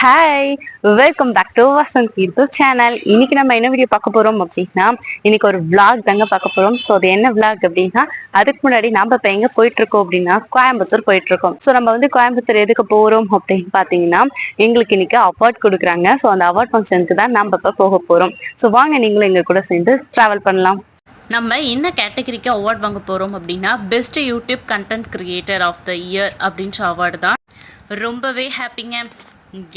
Hi welcome back to Vasanth Keerthu channel இன்னைக்கு நம்ம என்ன வீடியோ பார்க்க போறோம் அப்படின்னா இன்னைக்கு ஒரு விளாக் தாங்க பார்க்க போறோம். ஸோ அது என்ன விளாக் அப்படின்னா அதுக்கு முன்னாடி நம்ம இப்போ எங்க போயிட்டு இருக்கோம் அப்படின்னா கோயம்புத்தூர் போயிட்டு இருக்கோம். ஸோ நம்ம வந்து கோயம்புத்தூர் எதுக்கு போறோம் அப்படின்னு பார்த்தீங்கன்னா எங்களுக்கு இன்னைக்கு அவார்ட் கொடுக்குறாங்க. ஸோ அந்த அவார்ட் ஃபங்க்ஷனுக்கு தான் நம்ம இப்போ போக போறோம். ஸோ வாங்க நீங்களும் எங்க கூட சேர்ந்து டிராவல் பண்ணலாம். நம்ம என்ன கேட்டகரிக்கு அவார்ட் வாங்க போகிறோம் அப்படின்னா best YouTube content creator of the year அப்படின்ற அவார்டு தான். ரொம்பவே ஹாப்பிங்க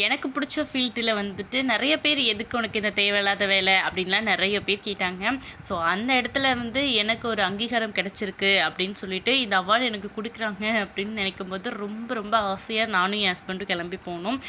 எனக்கு பிடிச்ச ஃபீல்டில் வந்துட்டு நிறைய பேர் எதுக்கு உனக்கு இந்த தேவையில்லாத வேலை அப்படின்லாம் நிறைய பேர் கேட்டாங்க. ஸோ அந்த இடத்துல வந்து எனக்கு ஒரு அங்கீகாரம் கிடச்சிருக்கு அப்படின்னு சொல்லிட்டு இந்த அவார்டு எனக்கு கொடுக்குறாங்க அப்படின்னு நினைக்கும் போது ரொம்ப ரொம்ப ஆசையாக நானும் என் ஹஸ்பண்டும் கிளம்பி போனோம்.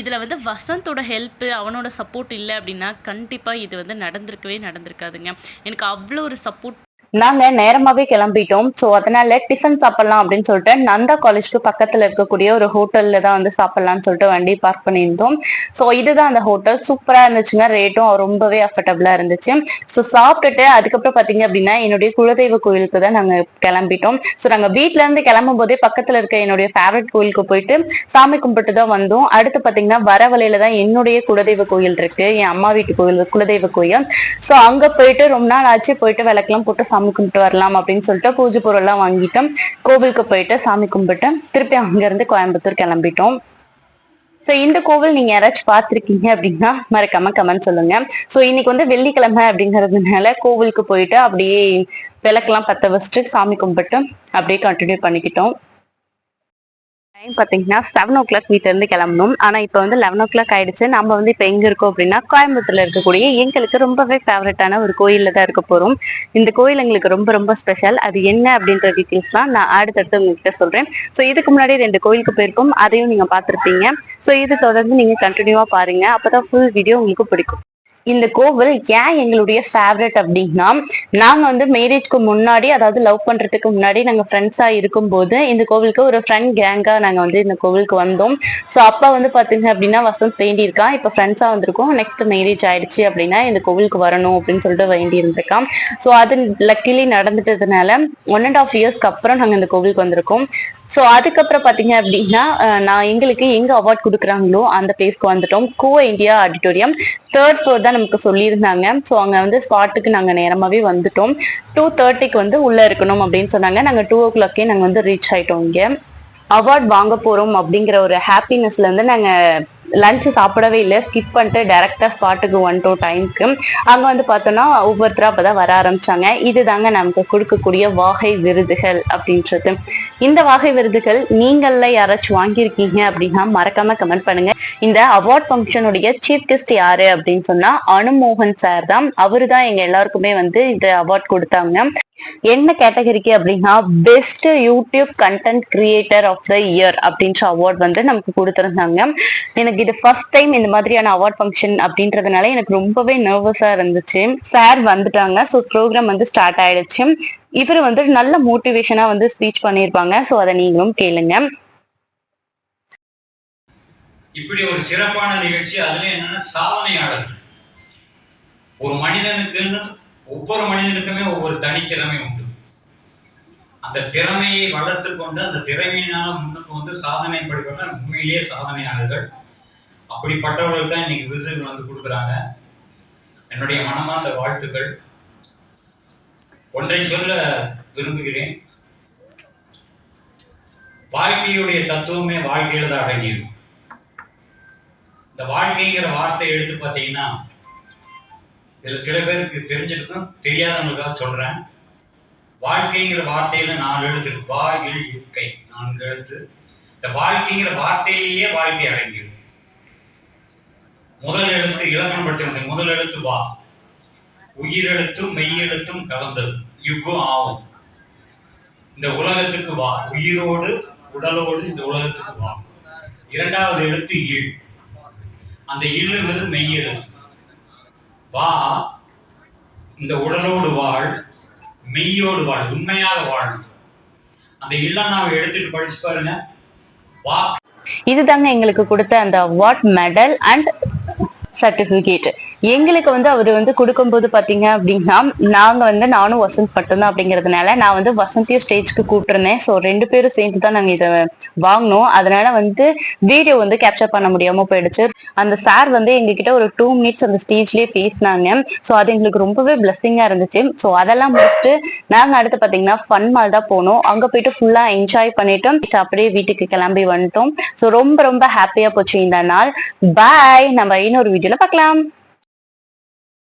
இதில் வந்து வசந்தோட ஹெல்ப்பு அவனோட சப்போர்ட் இல்லை அப்படின்னா கண்டிப்பாக இது வந்து நடந்திருக்கவே நடந்திருக்காதுங்க. எனக்கு அவ்வளோ ஒரு சப்போர்ட் நாங்க நேரமாவே கிளம்பிட்டோம். ஸோ அதனால டிஃபன் சாப்பிடலாம் அப்படின்னு சொல்லிட்டு நந்தா காலேஜ்க்கு பக்கத்துல இருக்கக்கூடிய ஒரு ஹோட்டல்ல தான் வந்து சாப்பிடலாம்னு சொல்லிட்டு வண்டி பார்க் பண்ணியிருந்தோம். ஸோ இதுதான் அந்த ஹோட்டல் சூப்பரா இருந்துச்சுங்க. ரேட்டும் ரொம்பவே அஃபர்டபுளா இருந்துச்சு. ஸோ சாப்பிட்டுட்டு அதுக்கப்புறம் பாத்தீங்க அப்படின்னா என்னுடைய குலதெய்வ கோயிலுக்கு தான் நாங்க கிளம்பிட்டோம். ஸோ நாங்க வீட்ல இருந்து கிளம்பும் போதே பக்கத்துல இருக்க என்னுடைய ஃபேவரட் கோயிலுக்கு போயிட்டு சாமி கும்பிட்டு தான் வந்தோம். அடுத்து பாத்தீங்கன்னா வர வழியில தான் என்னுடைய குலதெய்வ கோயில் இருக்கு. என் அம்மா வீட்டு கோயில் குலதெய்வ கோயில். ஸோ அங்க போயிட்டு ரொம்ப நாள் ஆச்சு. போயிட்டு விளக்கெல்லாம் போட்டு சாமி கும்பிட்டு வரலாம் அப்படின்னு சொல்லிட்டு பூஜை பொருள்லாம் வாங்கிட்டோம். கோவிலுக்கு போயிட்டு சாமி கும்பிட்டு திருப்பி அங்க இருந்து கோயம்புத்தூர் கிளம்பிட்டோம். ஸோ இந்த கோவில் நீங்க யாராச்சும் பார்த்துருக்கீங்க அப்படின்னா மறக்காம கமெண்ட் சொல்லுங்க. ஸோ இன்னைக்கு வந்து வெள்ளிக்கிழமை அப்படிங்கிறதுனால கோவிலுக்கு போயிட்டு அப்படியே விளக்கெல்லாம் பத்த வச்சுட்டு சாமி கும்பிட்டு அப்படியே கண்டினியூ பண்ணிக்கிட்டோம். டைம் பார்த்தீங்கன்னா செவன் ஓ கிளாக் வீட்டிலேருந்து கிளம்பணும். ஆனா இப்போ வந்து லெவன் ஓ கிளாக் ஆயிடுச்சு. நம்ம வந்து இப்போ எங்க இருக்கோம் அப்படின்னா கோயம்புத்தூர்ல இருக்கக்கூடிய எங்களுக்கு ரொம்பவே ஃபேவரட்டான ஒரு கோயிலில் தான் இருக்க போறோம். இந்த கோயில் எங்களுக்கு ரொம்ப ரொம்ப ஸ்பெஷல் அது என்ன அப்படின்ற டீட்டெயில்ஸ் தான் நான் அடுத்தடுத்து உங்ககிட்ட சொல்றேன். ஸோ இதுக்கு முன்னாடி ரெண்டு கோயிலுக்கு போயிருக்கோம். அதையும் நீங்க பார்த்துருப்பீங்க. ஸோ இது தொடர்ந்து நீங்க பாருங்கள் பாருங்க. அப்பதான் ஃபுல் வீடியோ உங்களுக்கு பிடிக்கும். இந்த கோவில் ஏன் எங்களுடைய ஃபேவரட் அப்படின்னா நாங்க வந்து மேரேஜ்க்கு முன்னாடி அதாவது லவ் பண்றதுக்கு முன்னாடி நாங்க ஃப்ரெண்ட்ஸா இருக்கும்போது இந்த கோவிலுக்கு ஒரு ஃப்ரெண்ட் கேங்கா நாங்க வந்து இந்த கோவிலுக்கு வந்தோம். ஸோ அப்பா வந்து பாத்தீங்க அப்படின்னா வசந்த் வேண்டி இருக்கான் இப்போ ஃப்ரெண்ட்ஸா வந்திருக்கோம். நெக்ஸ்ட் மேரேஜ் ஆயிடுச்சு அப்படின்னா இந்த கோவிலுக்கு வரணும் அப்படின்னு சொல்லிட்டு வேண்டி இருந்திருக்கான். ஸோ அது லக்கிலி நடந்துட்டதுனால ஒன் அண்ட் ஆஃப் இயர்ஸ்க்கு அப்புறம் நாங்க இந்த கோவிலுக்கு வந்திருக்கோம். ஸோ அதுக்கப்புறம் பார்த்தீங்க அப்படின்னா நான் எங்களுக்கு எங்க அவார்ட் கொடுக்குறாங்களோ அந்த பிளேஸ்க்கு வந்துட்டோம். கோ இந்தியா ஆடிட்டோரியம் தேர்ட் ஃப்ளோர் தான் நமக்கு சொல்லியிருந்தாங்க. ஸோ அங்கே வந்து ஸ்பாட்டுக்கு நாங்கள் நேரமாகவே வந்துட்டோம். டூ தேர்ட்டிக்கு வந்து உள்ளே இருக்கணும் அப்படின்னு சொன்னாங்க. நாங்கள் டூ ஓ கிளாக்கே நாங்கள் வந்து ரீச் ஆயிட்டோம் இங்கே. அவார்ட் வாங்க போகிறோம் அப்படிங்கிற ஒரு ஹாப்பினஸ்லேருந்து நாங்கள் லஞ்ச் சாப்பிடவே இல்லை. ஸ்கிப் பண்ணிட்டு டேரெக்டாக ஸ்பாட்டுக்கு ஒன் டூ டைம்க்கு அங்க வந்து பார்த்தோம்னா அப்போ தான் வர ஆரம்பிச்சாங்க. இதுதாங்க நமக்கு கொடுக்கக்கூடிய வாகை விருதுகள் அப்படின்றது. இந்த வாகை விருதுகள் நீங்களில் யாராச்சும் வாங்கியிருக்கீங்க அப்படின்னா மறக்காம கமெண்ட் பண்ணுங்க. இந்த அவார்ட் ஃபங்க்ஷனுடைய சீஃப் கெஸ்ட் யாரு அப்படின்னு சொன்னா அனுமோகன் சார் தான். அவரு தான் எங்க எல்லாருக்குமே வந்து இந்த அவார்ட் கொடுத்தாங்க. என்ன கேட்டகரிக்கு அப்படின்னா best YouTube content creator of the year அப்படின்ற அவார்ட் வந்து நமக்கு கொடுத்துருந்தாங்க. எனக்கு இது ஃபர்ஸ்ட் டைம் இந்த மாதிரியான அவார்ட் ஃபங்க்ஷன் அப்படின்றதுனால எனக்கு ரொம்பவே நர்வஸா இருந்துச்சு. சார் வந்துட்டாங்க. ஸோ ப்ரோக்ராம் வந்து ஸ்டார்ட் ஆயிடுச்சு. இவர் வந்து நல்ல மோட்டிவேஷனா வந்து ஸ்பீச் பண்ணியிருப்பாங்க. ஸோ அதை நீங்களும் கேளுங்க. இப்படி ஒரு சிறப்பான நிகழ்ச்சி அதுல என்னன்னா சாதனையாளர்கள். ஒரு மனிதனுக்கு ஒவ்வொரு மனிதனுக்குமே ஒவ்வொரு தனித்திறமை உண்டு. அந்த திறமையை வளர்த்து கொண்டு அந்த திறமையினால முன்னுக்கு வந்து சாதனை படிப்பவர்கள் உண்மையிலேயே சாதனையாளர்கள். அப்படிப்பட்டவர்கள் தான் இன்னைக்கு விருதுகள் வந்து கொடுக்குறாங்க. என்னுடைய மனமார்ந்த வாழ்த்துக்கள். ஒன்றை சொல்ல விரும்புகிறேன். வாழ்க்கையுடைய தத்துவமே வாழ்க்கையில் தான் அடங்கியிருக்கும் இந்த வாழ்க்கைங்கிற வார்த்தையை எடுத்து பார்த்தீங்கன்னா இதுல சில பேருக்கு தெரிஞ்சிருக்கும் தெரியாதவங்களுக்காக சொல்றேன். வாழ்க்கைங்கிற வார்த்தையில் நாலு எழுத்து வா இல் இருக்கை நான்கு எழுத்து. இந்த வாழ்க்கைங்கிற வார்த்தையிலேயே வாழ்க்கை அடங்கிடும். முதல் எழுத்து இலக்கணம் படுத்த முதல் எழுத்து வா. உயிரெழுத்தும் மெய்யெழுத்தும் கலந்தது. இவ்வும் ஆகும் இந்த உலகத்துக்கு வா. உயிரோடு உடலோடு இந்த உலகத்துக்கு வா. இரண்டாவது எழுத்து ஈழ் அந்த இல்லுங்கிறது மெய்யெழுத்து வா இந்த உடலோடு வாழ் மெய்யோடு வாழ் உண்மையாக வாழ். அந்த இல்லண்ணாவை எடுத்துட்டு படிச்சு பாருங்க. வா. இதுதாங்க எங்களுக்கு கொடுத்த அந்த அவார்ட் மெடல் அண்ட் சர்டிபிகேட் எங்களுக்கு வந்து அவர் வந்து கொடுக்கும்போது பாத்தீங்க அப்படின்னா நாங்க வந்து நானும் வசந்த் மட்டும்தான் அப்படிங்கறதுனால நான் வந்து வசந்தியும் ஸ்டேஜ்க்கு கூப்பிட்டுருந்தேன். ஸோ ரெண்டு பேரும் சேர்ந்து தான் நாங்க இதை வாங்கினோம். அதனால வந்து வீடியோ வந்து கேப்சர் பண்ண முடியாம போயிடுச்சு. அந்த சார் வந்து எங்ககிட்ட ஒரு டூ மினிட்ஸ் அந்த ஸ்டேஜ்லயே பேசினாங்க. ஸோ அது எங்களுக்கு ரொம்பவே பிளஸ்ஸிங்கா இருந்துச்சு. ஸோ அதெல்லாம் முடிச்சுட்டு நாங்க அடுத்து பாத்தீங்கன்னா ஃபன் மால் தான் போனோம். அங்க போயிட்டு ஃபுல்லா என்ஜாய் பண்ணிட்டோம். அப்படியே வீட்டுக்கு கிளம்பி வந்துட்டோம். ஸோ ரொம்ப ரொம்ப ஹாப்பியா போச்சு இந்த நாள். பாய் நம்ம இன்னொரு வீடியோல பார்க்கலாம்